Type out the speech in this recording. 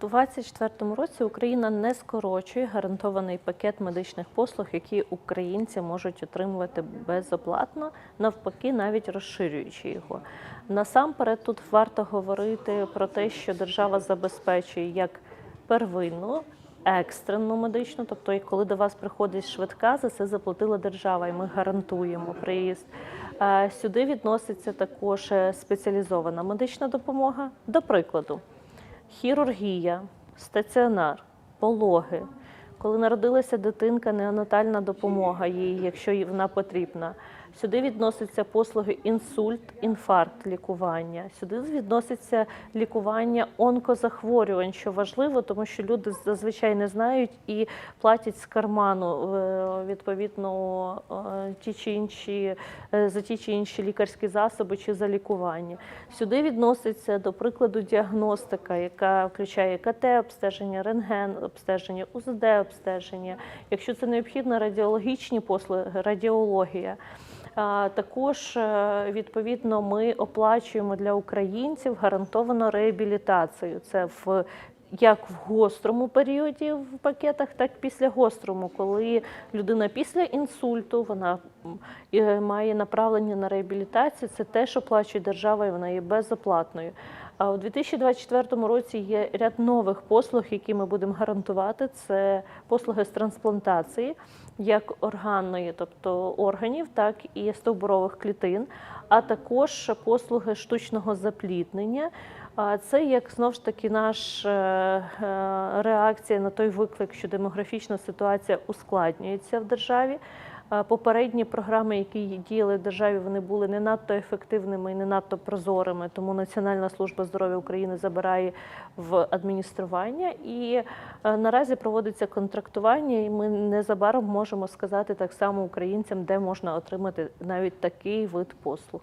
2024 році Україна не скорочує гарантований пакет медичних послуг, які українці можуть отримувати безоплатно, навпаки, навіть розширюючи його. Насамперед, тут варто говорити про те, що держава забезпечує як первинну. Екстрену медичну, тобто, коли до вас приходить швидка, за це заплатила держава, і ми гарантуємо приїзд. Е, Сюди відноситься також е, спеціалізована медична допомога. До прикладу, хірургія, стаціонар, пологи. Коли народилася дитинка, неонатальна допомога їй, якщо вона потрібна. Сюди відносяться послуги інсульт, інфаркт, лікування. Сюди відноситься лікування онкозахворювань, що важливо, тому що люди зазвичай не знають і платять з карману е, відповідно ті чи інші е, за ті чи інші лікарські засоби чи за лікування. Сюди відноситься до прикладу діагностика, яка включає КТ обстеження, рентген обстеження, УЗД обстеження. Якщо це необхідно, радіологічні послуги, радіологія. Також е, відповідно ми оплачуємо для українців гарантовану реабілітацію. Це в як в гострому періоді в пакетах, так і після гострому, коли людина після інсульту вона має направлення на реабілітацію. Це теж оплачує держава, і вона є безоплатною. А у 2024 році є ряд нових послуг, які ми будемо гарантувати. Це послуги з трансплантації, як органної, тобто органів, так і стовбурових клітин, а також послуги штучного запліднення. Це як знову ж таки наша реакція на той виклик, що демографічна ситуація ускладнюється в державі. Попередні програми, які діяли в державі, вони були не надто ефективними і не надто прозорими. Тому Національна служба здоров'я України забирає в адміністрування і е, наразі проводиться контрактування, і ми незабаром можемо сказати так само українцям, де можна отримати навіть такий вид послуг.